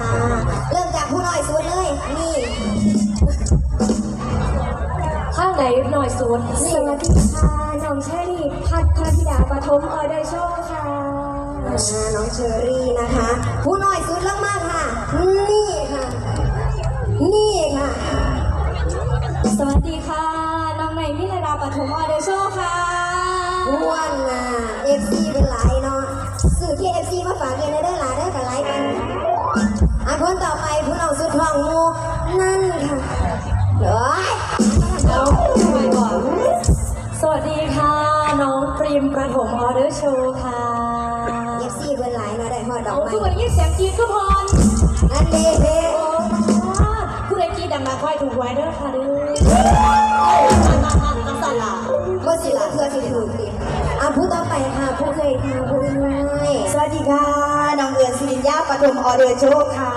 ค่ะเริ่มจากผู้น้อยสุดเลย นี่ ข้างไหนหน่อยสุดสวัสดีค่ะน้องเชอรี่พัฒนธิดาปฐมออเดอร์โชว์ค่ะน้องเชอรี่นะคะ ผู้น้อยสุดเริ่มมากค่ะ นี่ค่ะ นี่ค่ะ สวัสดีค่ะน้องใหม่มิลดาปฐมออเดอร์โชว์ค่ะ อ้วนน่ะ FC เป็นหลายเนาะสื่อที่ FC มาฝากเงินได้หลายได้กับหลายกัน อะคนต่อไปผู้น้องสุดทองมูนั่นค่ะเฮ้ยเอาไปก่อนสวัสดีค่ะ น้องปริมประถมออเดอร์โชว์ค่ะเอฟซีเป็นหลายเนาะได้หอดดอกโอ้ไม้ผู้ใดยินเสียงกรีดก็พรอันเด้เด้โอ้ผู้ใดกรีดดังมาค่อยถูกไว้เด้อค่ะเด้อน้ำตาลาบ่สิละเพื่อสิถูกดิอะผู้ต่อไปค่ะผู้เคยค่ะผู้น้อยสวัสดีค่ะ น้องเอือนสิรินยาปฐมออเดอร์โชคค่ะ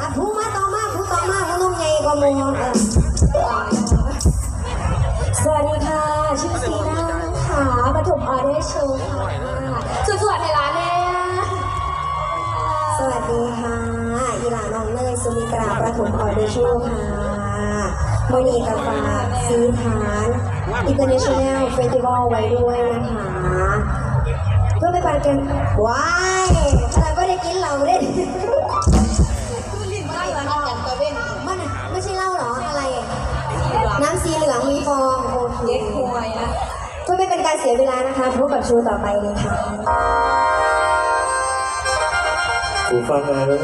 อะผู้มาต่อมาผู้ต่อมาผู้นุ่มใหญ่กว่าหมูเออสวัสดีค่ะ ชื่อซีน่าค่ะปฐมออเดอร์โชว์ค่ะสวยๆในร้านเนี่ยสวัสดีค่ะอีหลาน้องเนยสุมิตราประถมออเดอร์โชว์ค่ะมณีกาฝากซื้อฐาน International Festival ไว้ด้วยนะคะ เพื่อไม่ปานกันว้ายขนาดก็ได้กินเหล้าได้มันอะไม่ใช่เหล้าเหรออะไร น้ำสีเหลืองมีฟองโอเคเก๊กฮวยนะเพื่อไม่เป็นการเสียเวลานะคะพบกับชูต่อไปเลยค่ะผู้ฟังเอ๋ย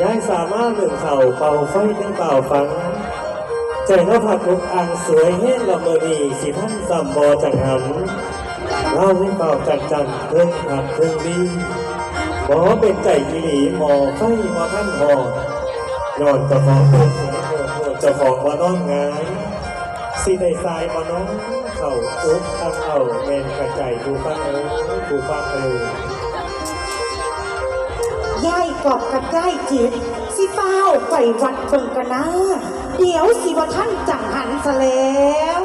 ย้ายสามารถหนึ่งเข่าเป่าไฟเป็นเป่าฟังใจเขาผักลุกอังสวยเฮ็ดละเมอนีสิท่านสัมบอจังหำ เล่าให้เป่าจังจังเพิ่งหักเพิ่งดีหมอเป็นใจกิหลีหมอไฟหมอท่านหอนอนเจะของเป็นเสียงโหดหดเจะของว่านอนงายสิได้สายมาน้องเข่าอุ๊บตั้งเอาแมนกระใจผู้ฟังเอ๋ยดูฟังเอ๋ยย่ายกอบกับย่ายจิตสิเฝ้าไปวัดเบิ่งกันนะ เดี๋ยวสิว่าท่านจังหันซะแล้ว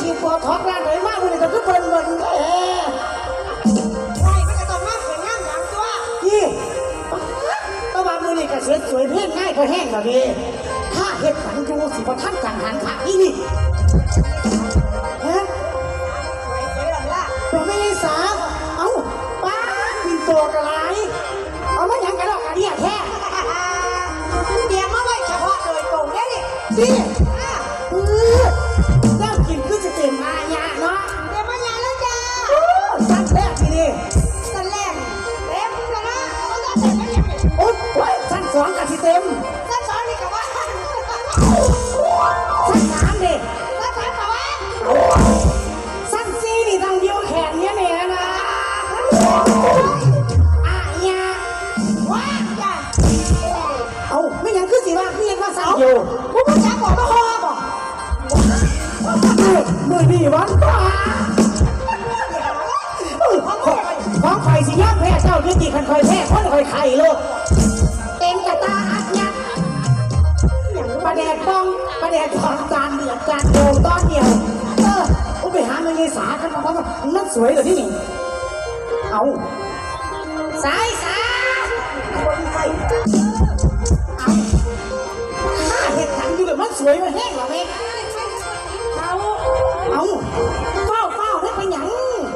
จะไปฉีดปอท็อกร้านไหนมากเลยจะทุกคนเบิ่งเอ๊ะใช่ไม่จะต้องมากเป็นย่างหลังตัวยี่ก็ว่ามือนี่กระเสียสวยเพี้ยนง่ายก็แห้งแบบนี้ถ้าเห็ดฝันดูสิพอท่านจังหันค่ะอีนี่ฮะเราไม่ได้สาเอ้าป้าปินตัวกระไรเอามาหยังกระดอกกระเดียแท้ เต็มสันสองนี่กับว่าชั้นสามเด็สันสามกับว่าสั้นซีนี่ต้องเดียวแขนเนี่ยเนี่ยนะอะเนี่ยว่าจ้าเอาไม่ยังคือสิว่าพี่ยังว่าสาวอยู่ผู้ผู้จักบอกมาคอบอกมือดีวันฟ้าเออของของไข่สิย่างแพ้เจ้ายุติคันคอยแพ้คนคอยไข่โลด ประแดกบ้องประแดกทองจานเดือดจานโดงต้อนเดียว เอออุยไปหาเงินยายสากันมาเพราะว่ามันสวยเหรอที่นี่ เอาสายสาเอาข้าเห็ดถังอยู่แบบมันสวยมาแห้งเหรอแม่เอาเอาเฝ้าเฝ้าได้ไปหยัง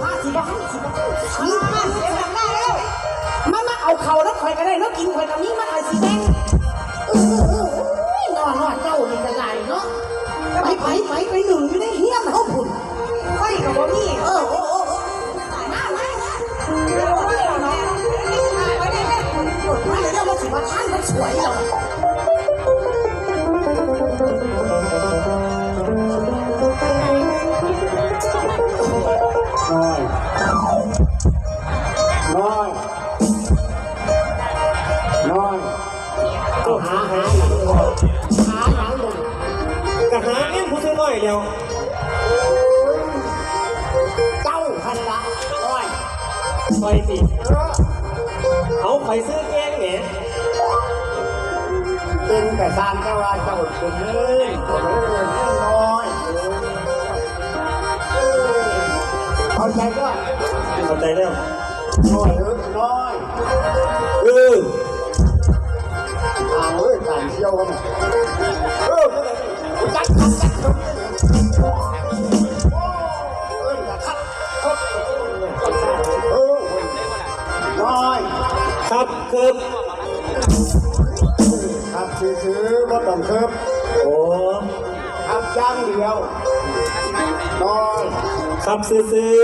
พาสิบ้าสิบ้าขันมาเสียงได้แล้วมามาเอาเข่าแล้วคอยก็ได้แล้วกินคอยกับนี้มาคอยสิแดง ไปไปไปไปหนึ่งอยู่ในเฮี้ยนเขาผุนไข่กับว่ามีเออโอ้โอ้โอ้มามามามาเลยเดี๋ยวมาสิมาท่านมันสวยเหรอ น้อยเดียว เจ้าพันละโอ้ยไปสิเออเอาไปซื้อแกงแหนเป็นแต่สร้างแต่ว่าเจ้าเป็นเล่นเป็นเล่นน้อยเอาใจก็เข้าใจแล้วน้อยเออน้อยเอออ่าเอ้ยการเที่ยวกันเออ จักจักจักเออครับเออน้อยครับครับครับซื้อๆก็ต้องครับโอ้ครับย่างเดียวน้อยครับซื้อซื้อ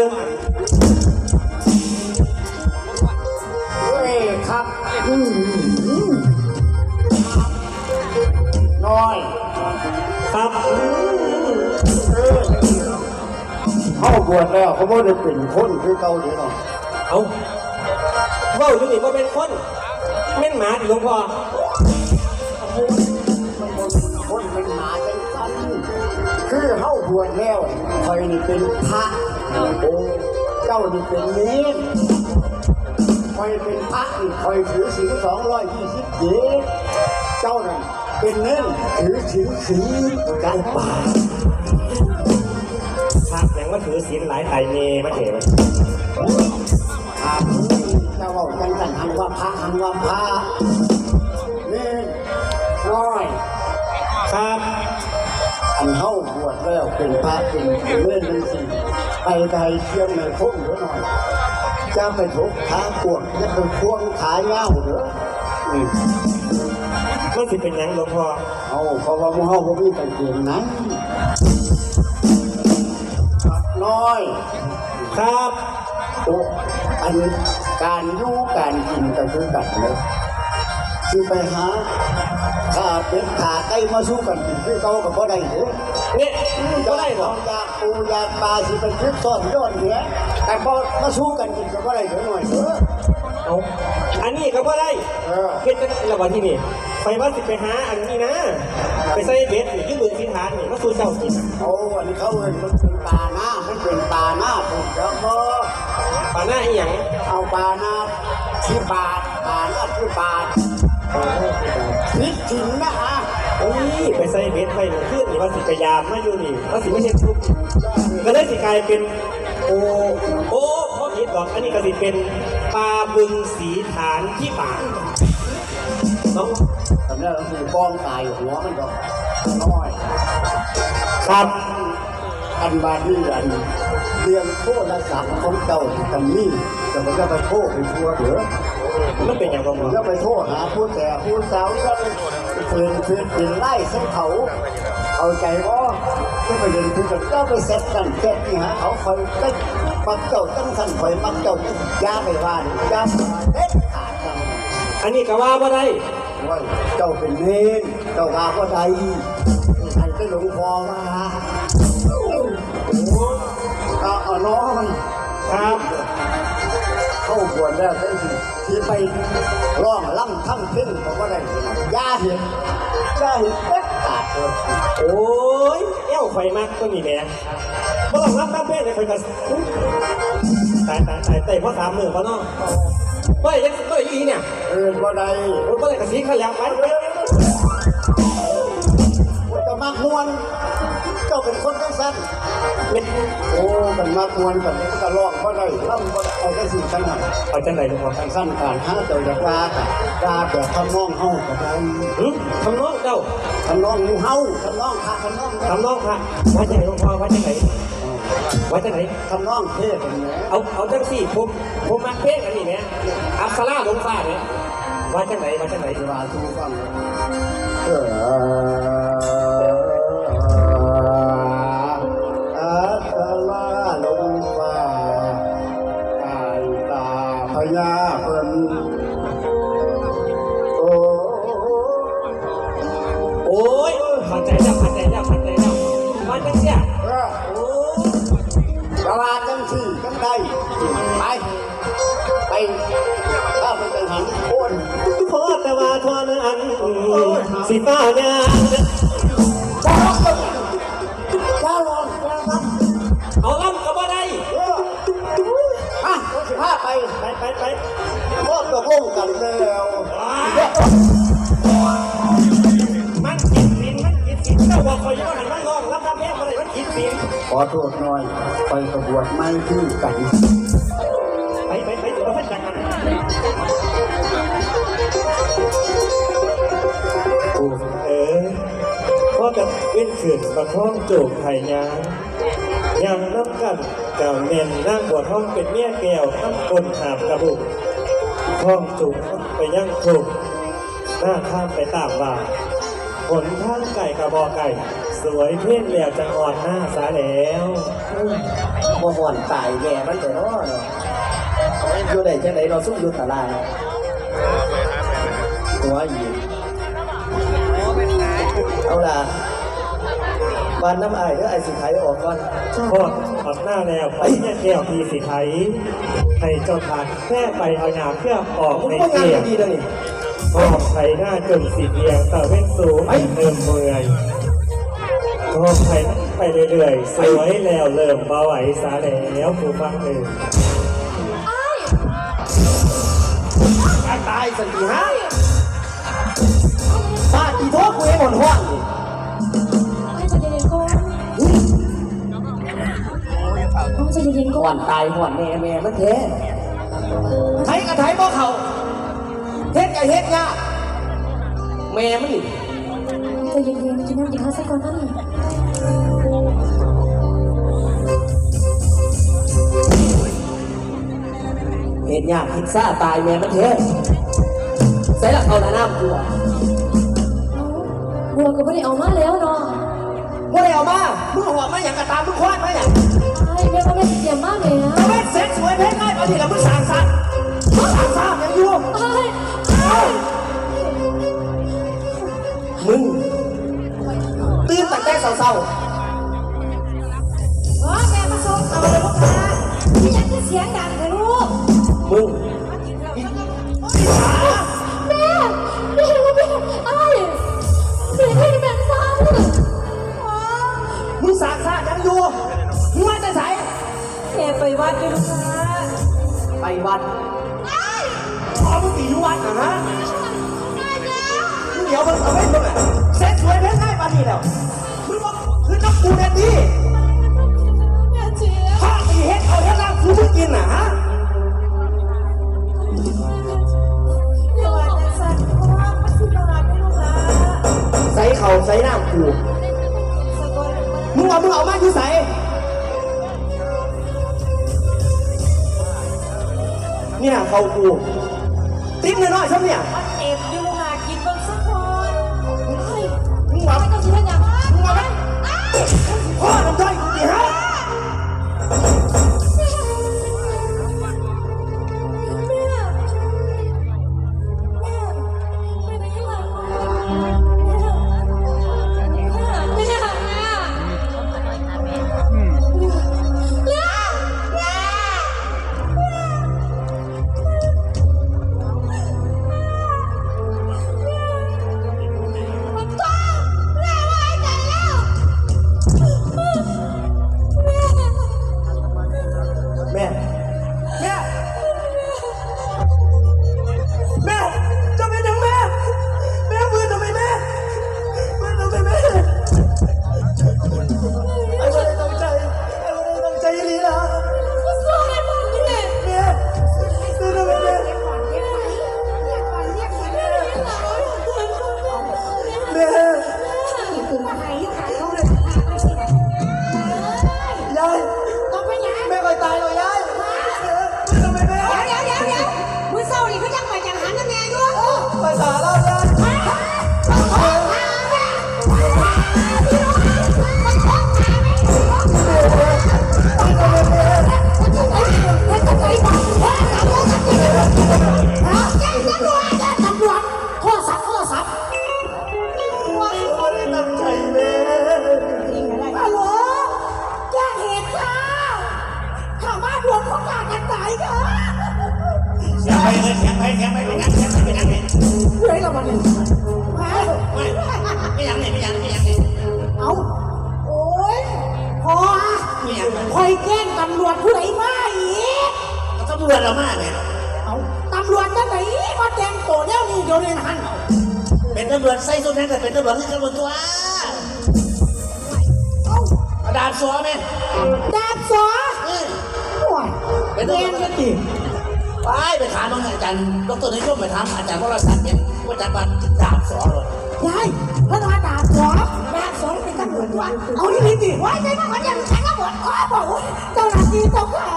เว้ยครับน้อย ครับเข้าบวชแล้วเขาไม่ได้เป็นคนคือเกาหลีหรอกเอาเว้าอยู่นี่ว่าเป็นคนแม่นหมาดิหลวงพ่อคนเป็นหมาจังสันคือเข้าบวชแล้วคอยนี่เป็นพระโอ้เจ้านี่เป็นเนรคอยเป็นพระนี่คอยถือศีลสองร้อยยี่สิบเจ็ดเจ้านั่น เป็นเนรถือศีลสีกันป่าพระยังมาถือศีลหลายไตเมมาเถอะอาเจ้าบอกจังสันหันว่าพระหันว่าพระเนรน้อยครับอันเข้าบวชแล้วเป็นพระเป็นเลื่อนเป็นสิ่งไปไทยเชียงในพุ่งเดี๋ยวหน่อยจะไปทุกขาปวดจะไปควงขาเงาเด้ออื มันสิเป็นหยังหลวงพ่อเอาเพราว่าหมูเฮาบ่มีกางเกงนั้นครับน้อย ครับโอ้อันการอยู่การกินก็คือกันเลยคือไปหาขาเป็ดขาไก่มาสู้กันกินคือเขาก็บ่ได้เด้อเนี่ยก็ได้บต้ออกงอยากปูอยากปลาสิเป็นคลิปซ่อนย้อนเหนือแต่พอมาสู้กันกินก็บ่ได้เดี๋ยวหน่อยเออเอาอันนี้ก็บ่ได้เออ เฮ็ดจังระหว่างที่นี่ ไปว่าสิไปหาอันนี้นะ ไปใส่เบ็ดนี่ที่มือสิทานนี่มาสู่เจ้ากินเอาอันนี้เขาเอิ้นมันเป็นปลาหน้ามันเป็นปลาหน้าผมจะบ่ปลาหน้าอีหยังเอาปลาหน้าที่บาทปลาหน้าที่บาทพิษจริงนะฮะโอ้ยไปใส่เบ็ดไปเมื่อคืนนี่ว่าสิไปยามมาอยู่นี่ว่าสิไม่เห็นทุกก็เลยสิกลายเป็นโอ้โอ้พ่อคิดดอกอันนี้ก็สิเป็นปลาบึงสีฐานที่ป่าน้อง สำหรับเราคือบ้องตายหัวมันก็น้อยครับอันบาดนี่อันเรียงโทรศัพท์ของเจ้าที่กันนี่แต่มันก็ไปโทษไปทั่วเด้อมันเป็นอย่างไรผมก็ไปโทษหาผู้แต่ผู้สาวก็เพื่อนเพื่อนเป็นไล่เส้นเขาเอาใจว่าก็ไปเดินคือกันก็ไปเซ็ตกันเซ็ตนี่ฮะเขาคอยเต้นปักเจ้าตั้งสันคอยปักเจ้าตั้งยาไปว่านี่ยาเด็ดขาดอันนี้ก็ว่าบ่ได้ ว่าเจ้าเป็นเนรเจ้าว่าก็ได้ใครไปหลวงพ่อมาเอาเอาน้องครับเข้าบวชแล้วได้สิที่ไปร้องล่ำทั้งเพ่งบอกว่าได้ยาเห็นยาเห็นเด็ดขาดเลยโอ้ยเอ้าไฟมากก็มีแหม่บ่ต้องรับตามเพศเลยไฟก็ตายตายตายตายเพราะสามมือเพราะน้อง เฮ้ยยังเฮ้ยอีเนี่ยเออว่าได้โอ้ยบ่ได้กระสีขันแล้วไปไปว่าจะมากมวน เจ้าเป็นคนจังสั้นเม็ดโอ้กันมากมวนกันก็ร้องก็ได้ล่ำก็ได้เอาได้สิ่งสั้นหน่อยเอาจังไหนลูกพ่อจังสั้นการหาเจ้าอยากว่ากันว่าแบบทำนองเฮาก็ได้หึทำน้องเจ้าทำนองหมูเฮาทำนองพาทำนองทำน้องพระว่าจังไหนลูกพ่อว่าจังไหนว่าจังไหนทำนองเทศอย่างนี้เอาเอาจังสี่ผมผมมักเพลงอันนี้เนี่ย อัปสราลงฟ้าเนี่ยว่าจังไหนว่าจังไหนที่ว่าทูฟังเออ โทษหน่อยไปกระบวดไม่คือกันไปไปไปถึงมาจักกันเออพ่อกับเป็นขืนประท้องโจกไทยยางยังน้ำกันก่าเมนนั่งบัวท้องเป็นเมียแก้วน้ำคนหามกระบุกท้องจุกไปยั่งถูกหน้าข้ามไปตามว่าผลทางไก่กระบอกไก่ สวยเพ่นเหลี่ยวจังอ่อนหน้าสาแล้วบ่ห่อนตายแม่มันแต่เนาะเนาะอยู่ไหนจังไหนเราสู้อยู่ตลาดหัวอีกเอาล่ะบานน้ำอายเด้อไอ้สิไทยออกก่อนพอดออกหน้าแล้วไปเนี่ยแก้วพีสีไทยให้เจ้าทานแค่ไปเอาหนาเพื่อออกผมในก็งาเกียนดีนะนี่ออกไทยหน้าจนสีเอียงตะเว้นสูงเริ่มเมื่อย ทองไทยไปเรื่อยๆ สวยแล้วเริ่มเบาไหวสาแล้วผู้ฟังเอ่ยการตายสันติฮะบ้านอีโทษกูเองหมดห้องนี่ให้ใจเย็นๆก่อนต้องใจเย็นๆก่ห่ออนนตายห่อนแม่แม่มันแท้ไทยกับไทยบ่เขาเฮ็ดกับเฮ็ดยากแม่มันนี่ใจเย็นๆกินน้ำกินข้าวสักก่อนนะนี่ เฮ็ดยากคิดซ่าตายแม่มันแท้ใส่ละเขาหน้าน้ำกูอะบัวก็ไม่ได้เอามาแล้วเนาะบ่ได้เอามามึงเอาออกมาอย่างกระตามมึงควานมาอย่างไอ้แม่ก็ไม่เตรียมมากเลยนะเอาแม่เซ็ตสวยเพชรง่ายมาดิแล้วมึงสั่งสั่งมึงสั่งสั่งยังอยู่ไอ้ไอ้มึงตื่นแต่แต่เศร้าอ๋อแม่มาส่งเอาเลยลูกค้าพี่ยังจะเสียงดังเลยลูกๆ มึงแม่แม่แม่ไอ้เสียงให้แม่ฟังมึงสั่งสั่งยังอยู่มึงมาจะใส่แม่ไปวัดด้วยลูกค้าไปวัดอ๋อมึงตีอยู่วัดนะฮะมึงเดี๋ยวมึงเอาไว้มึงอะเซ็ตสวยเพชรง่ายมาดิแล้วมึงบอกคือน้ำกูเด็ดดีแม่เจี๊ยบ ข้าตีเฮ็ดเอาเฮ็ดล่างกูมึงกินนะฮะ ส่เข่าใส่น้ำกูมึงเอามึงเอามาอยู่ใส่เนี่ยเข่ากูติ๊บน้อยๆครับเนี่ยเอ็มอยู่ลูกค้ากินเบิ่งสักคนมึงเอาไม่ต้องคิดว่าอย่างนั้นมึงเอาไปพ่อน้ำใจกูดิฮะ ค่ะไปเลยเสียไปเสียไปไม่งเสียงไปไม่งด้เราไม่ไม่ไม่ยังไม่ยังเอาโอ้ยพอไอแกล้งตำรวจผู้ใดมาอีกตำรวจเรามาเลยเอาตำรวจตั้นแต่งตัวแล้วนี่เดี๋ยวเรียนหันเป็นตำรวจใส่สุดนั้นแต่เป็นตำรวจที่ตำรวจตัวเอาดาบสัวแม่ดาบสัว เป็นแจ้ตำรวจงกันดิไปไปถามอาจารย์ดรนิยมไปถามอาจารย์วรศักดิ์เป็นว่าจัดบัตรดาบสัวเลยยายพระนาดาบสอดาบสอเป็นตำรวจวะเอาที่นี่ดิว่าใจมากกว่ายังแข่งตำรวจอ๋อบอกว่าเจ้าหน้าที่เจ้าขา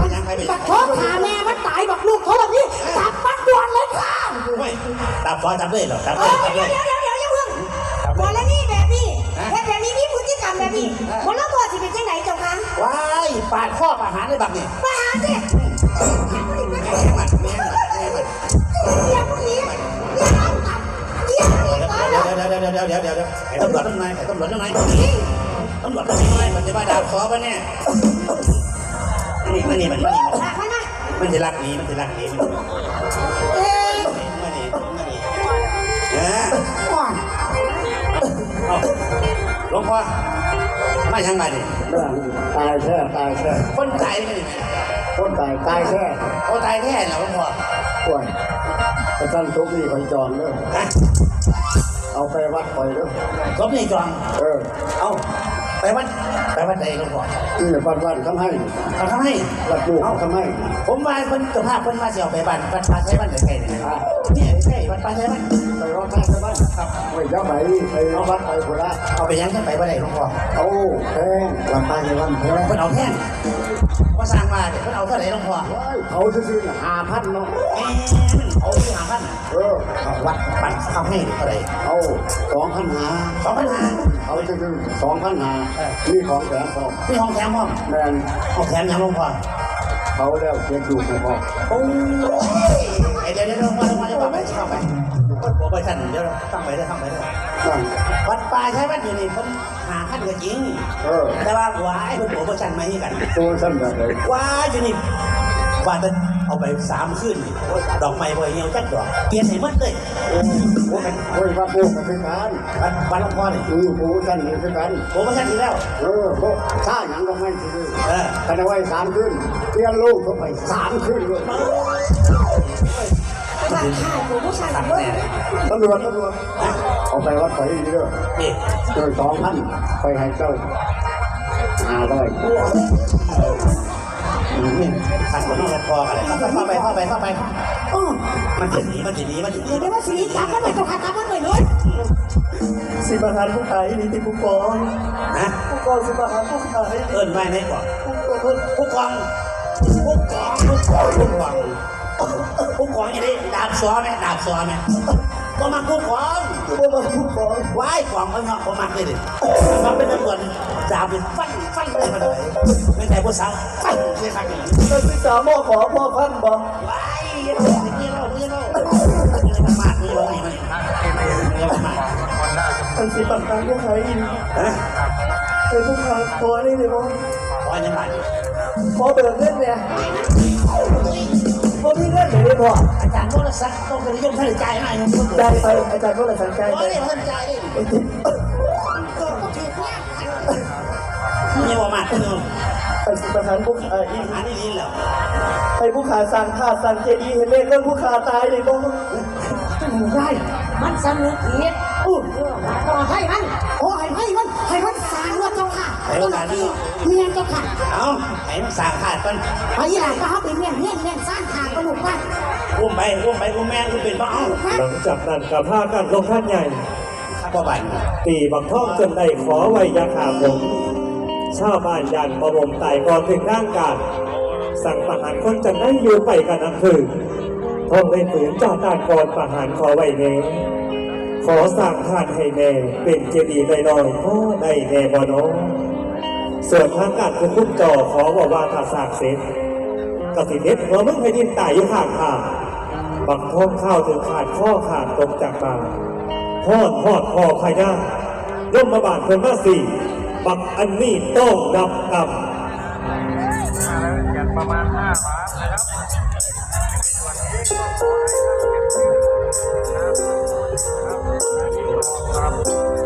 บัยักโทษขาแม่มันตายบักลูกเขาแบบนี้จับมันด่วนเลยค่ะไม่ดาบสัวจับเลยเหรอจับเลยจับเลเดี๋ยวเดี๋ยวเดี๋ยวเดี๋ยวอย่าเพิ่งจับบเลอยลนี่แบบนี้แบบนี้มีพฤติกรรมแบบนี้ฮะบอลแล้วบอลสิเป็นจังไหนเจ้ะ ว้ายปาดข้อประหารเลยบักนี่มาหาสิแม่มันแม่มันแม่มันเดี๋ยวพวกนี้เดี๋ยวเอาตัดเดี๋ยวนี้ก่อนเดี๋ยวเดี๋ยวเดี๋ยวเดี๋ยวเดี๋ยวเดี๋ยวเดี๋ยวไอ้ตำรวจทำไงไอ้ตำรวจทำไงตำรวจทำไงมันจะมาดาบสัวปะเนี่ยนี่มันนี่มันนี่มันหลักมันนะมันจะรักหนี้มันจะรักหนี้มันเอ๊ะมันนี่มันนี่เออก่อนเอาหลวงพ่อ มายังไงดิตายแค่ตายแค่คนตายนี่คนตายตายแค่โอ้ตายแท้เหรอหลวงพ่อป่วยอาจารย์ทุกนี่คอยจองเด้อฮะเอาไปวัดคอยเด้อศพนี่จองเออ เอา ไปวัดไปวัดใดหลวงพ่อนี่วัดวัดทำให้เขาทำให้วัดลูกทำให้ผมมาเพิ่นเจ้าภาพเพิ่นมาเสียวไปบ้านวัดป่าใช้บ้านใกล้ๆนี่นี่ใกล้วัดป่าใช้บ้านไปวัดท่าใช่ไหมครับไปยักษ์ไหไปเอาวัดไปโคราชเอาไปยังขึ้นไปบ่ได้หลวงพ่อเอาแพงวัดไปในวันแพงเพิ่นเอาแท่ง ก็สร้างมาเดี๋ยวเพิ่นเอาเท่าไหร่หลวงพ่อเขาซื้อๆห้าพันเนาะแหมมันเอาที่หาพันน่ะเออเอาวัดปันทำให้เท่าไหร่เอาสองพันหาสองพันห้าเอาซื้อๆสองพันหานี่ของแถมพอที่ห้องแถมห้องแมนเอาแถมยังหลวงพ่อเขาแล้วเก็บอยู่ในห้องโอ้ยไอเดี๋ยวเดี๋ยวเดี๋ยวมามาจะไปเข้าไป บอกไปท่านเดี๋ยวตั้งไปได้ตั้งไปได้นั่นวัดป่าใช้วัดอยู่นี่ผมหาขั้นก็จริงเออแต่ว่าว้ายผมบอกว่าท่านไม่ให้กันตัวสั้นแบบไหนว้ายอยู่นี่ว่าจะเอาไปสามขึ้นดอกไม้บ่อยเงี้ยวจักดอกเปลี่ยนให้หมดเลยโอ้ยโอ้ยวัดลูกมันเป็นการวัดวัดหลวงพ่อนี่อือผู้ท่านนี่เป็นการผมว่าท่านอีกแล้วเออพวกข้าหยังก็ไม่ซื้อเออกันเอาไว้สามขึ้นเปลี่ยนลูกเข้าไปสามขึ้นเลยหลัก ข่าวของผู้ชายตัดด้วยแน่ตำรวจตำรวจเอาไปวัดไปอีกเด้อนี่เจอสองพันไปให้เจ้าห้าร้อยขัดคนนอกพอกันเลยเข้าไปเข้าไปเข้าไปอ๋อมันจะหนีมันจะหนีมันจะหนีเดี๋ยวได้ว่าสีจับมันหน่อยเจ้าค่ะจับมันหน่อยเลยสิบหันผู้ขายนี่ที่ผู้กองนะผู้กองสิบหันผู้ขายเอิ้นไว้ไหนก่อนผู้กองผู้กองผู้กองผู้กอง ผู้กองอย่างนี้ดาบซ้อไหมดาบซ้อไหมก็มาผู้กองผู้มาผู้กองว้ายกองเขาเนาะเขามักเลยดิมันเป็นตำรวจดาบเป็นฟันฟันเลยมาเลยไม่ใช่ผู้สาวฟันเลยครับอย่างนี้นักศึกษาหม้อขอพ่อพันบอกว้ายเยี่ยมเลยเยี่ยมเลยเยี่ยมเลยเยี่ยมมากเลยวันนี้มันเยี่ยมมากอันสิบหันผู้ขายนี่ฮะเป็นผู้ขายพอนี่เลยมั้งขอยังไงพอเบิกเงินเนี่ย พออาจารย์โทรศัพท์ต้องไปยุ่งท่านใจให้ยุ่งคนได้ไปอาจารย์ก็เลยสั่งใจโอ้ยท่านใจดิเนี่ว่ามาคุณเนาะอันสิบหันผู้ขายอีกอันนี้ลิ้นแล้วไอ้ผู้ขาสั่งขาดสั่งเจดีเห็นเลขเงินผู้ขาตายเลยบ้างได้มันสำนึกผิดอู้ต้องให้มันโอ้ให้ให้มันให้มันสางว่าเจ้าค่ะเจ้าหน้าที่เมียเจ้าค่ะ เอาไอ้มันสั่งขาดกันไปหลังก็เขาเป็นเมียเมียเมียสร้างขาดก็ลูกว่า อุ้มไปอุ้มไปอุ้มแม่อุ้มเป็นบ้าเอาหลังจากนั้นกับผ้ากันลงท่านใหญ่ข้าบ่บันตีบักท่องจนได้ขอไว้อยาขาผมชาวบ้านยันประมมไต่ก่อนถึงร่างการ สั่งประหารคนจะได้อยู่ไปกันนังคืนท่องได้ฝืนเจ้าตานก่อนประหารขอไว้เนขอสั่งทานให้แน่เป็นเจดีย์น้อยๆพ่อได้แน่บ่น้องส่วนทางการคุณคุ้มจอขอบอกว่าถ้าสร้างเสร็จกสิเด็ดหัวมึงให้ดินตายอยู่ข้างทาง บักท้องข้าวถึงขาดข้อขาดตกจากบาพอดพอดคอใครได้ร่มมาบาดคนมาสี่ บักอันนี้ต้องดับกรรมประมาณห้าบาทนะครับครับ